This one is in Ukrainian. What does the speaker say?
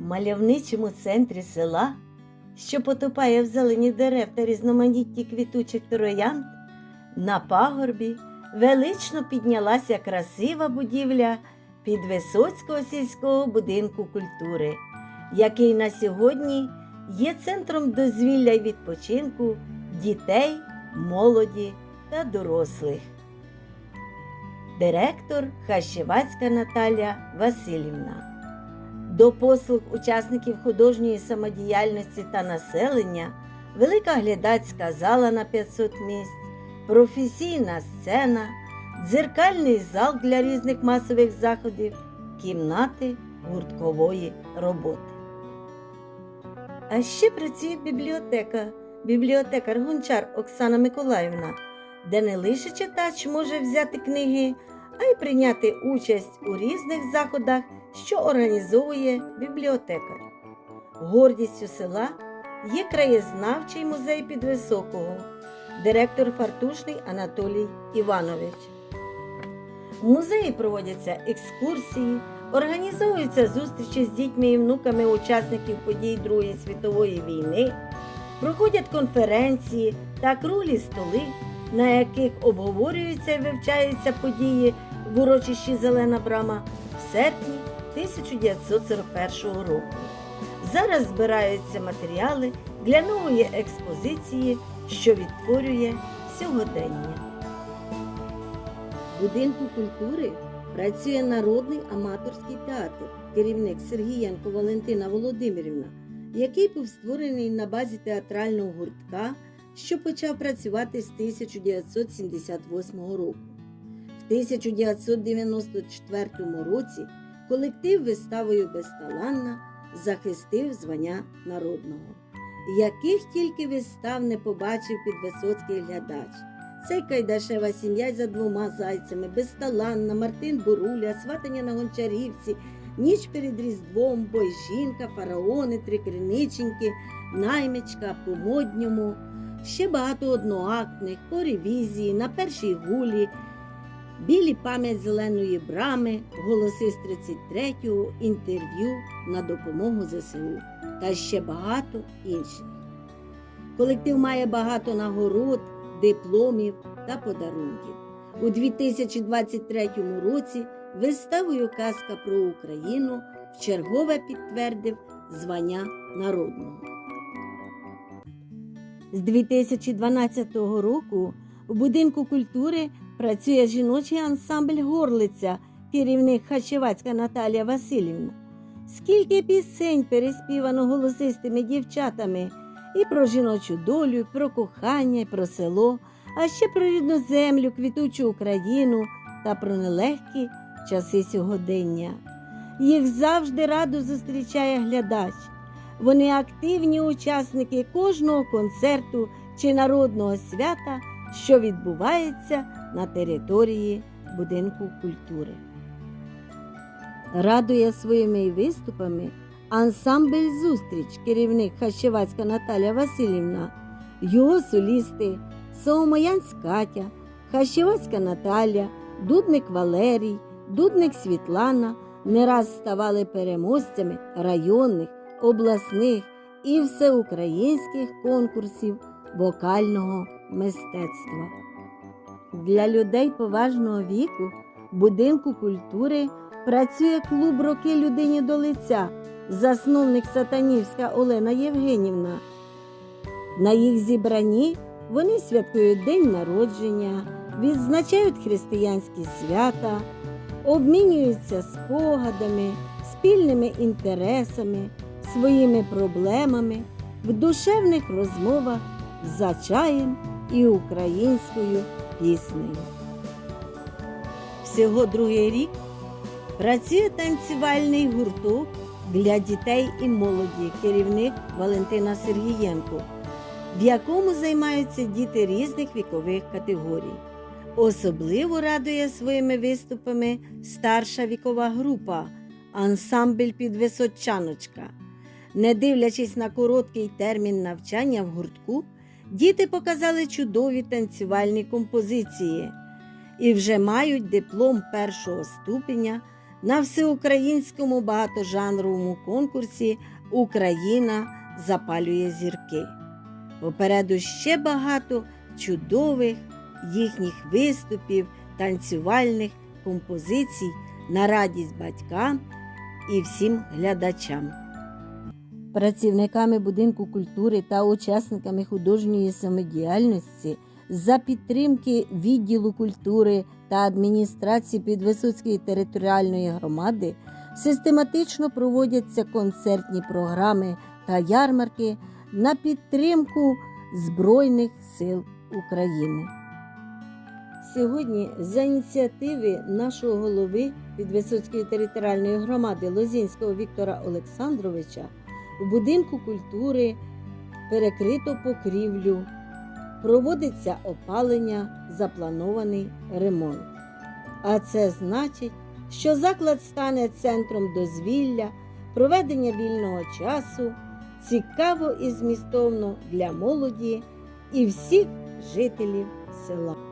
Мальовничому центрі села, що потопає в зелені дерев та різноманітні квітучих троянд, на пагорбі велично піднялася красива будівля Підвисоцького сільського будинку культури, який на сьогодні є центром дозвілля й відпочинку дітей, молоді та дорослих. Директор Хащевацька Наталя Васильівна. До послуг учасників художньої самодіяльності та населення велика глядацька зала на 500 місць, професійна сцена, дзеркальний зал для різних масових заходів, кімнати гурткової роботи. А ще працює бібліотека, бібліотекар Гончар Оксана Миколаївна, де не лише читач може взяти книги, а й прийняти участь у різних заходах, що організовує бібліотекар. Гордістю села є краєзнавчий музей Підвисокого, директор Фартушний Анатолій Іванович. В музеї проводяться екскурсії, організовуються зустрічі з дітьми і внуками учасників подій Другої світової війни, проходять конференції та круглі столи, на яких обговорюються і вивчаються події в урочищі Зелена Брама в серпні 1941 року. Зараз збираються матеріали для нової експозиції, що відтворює сьогодення. В будинку культури працює народний аматорський театр, керівник Сергієнко Валентина Володимирівна, який був створений на базі театрального гуртка, що почав працювати з 1978 року. В 1994 році колектив виставою Безталанна захистив звання народного. Яких тільки вистав не побачив підвисоцький глядач. Це Кайдашева сім'я за двома зайцями, безталанна, Мартин Буруля, сватання на гончарівці, ніч перед Різдвом, бой жінка, фараони, три криниченьки, наймичка, по модньому, ще багато одноактних, по ревізії, на першій гулі, білі пам'ять зеленої брами, голоси з 33-го, інтерв'ю на допомогу ЗСУ та ще багато інших. Колектив має багато нагород, дипломів та подарунків. У 2023 році виставою Казка про Україну вчергове підтвердив звання народного. З 2012 року в будинку культури працює жіночий ансамбль Горлиця, керівник Хачевацька Наталія Васильівна. Скільки пісень переспівано голосистими дівчатами і про жіночу долю, і про кохання, про село, а ще про рідну землю, квітучу Україну та про нелегкі часи сьогодення. Їх завжди радо зустрічає глядач. Вони активні учасники кожного концерту чи народного свята, що відбувається на території будинку культури. Радує своїми виступами ансамбль зустріч, керівник Хащевацька Наталя Васильівна, його солісти Соомоянськ Катя, Хащевацька Наталя, Дудник Валерій, Дудник Світлана не раз ставали переможцями районних, обласних і всеукраїнських конкурсів вокального мистецтва. Для людей поважного віку будинку культури працює клуб роки людині до лиця, засновник Сатанівська Олена Євгенівна. На їх зібранні вони святкують день народження, відзначають християнські свята, обмінюються спогадами, спільними інтересами, своїми проблемами в душевних розмовах за чаєм і українською піснею. Всього другий рік працює танцювальний гурток для дітей і молоді, керівник Валентина Сергієнко, в якому займаються діти різних вікових категорій. Особливо радує своїми виступами старша вікова група, ансамбль підвисочаночка. Не дивлячись на короткий термін навчання в гуртку, діти показали чудові танцювальні композиції і вже мають диплом першого ступеня на всеукраїнському багатожанровому конкурсі Україна запалює зірки. Попереду ще багато чудових їхніх виступів, танцювальних композицій на радість батькам і всім глядачам. Працівниками будинку культури та учасниками художньої самодіяльності за підтримки відділу культури та адміністрації Підвисоцької територіальної громади систематично проводяться концертні програми та ярмарки на підтримку Збройних сил України. Сьогодні за ініціативи нашого голови Підвисоцької територіальної громади Лозінського Віктора Олександровича у будинку культури перекрито покрівлю, проводиться опалення, запланований ремонт. А це значить, що заклад стане центром дозвілля, проведення вільного часу, цікаво і змістовно для молоді і всіх жителів села.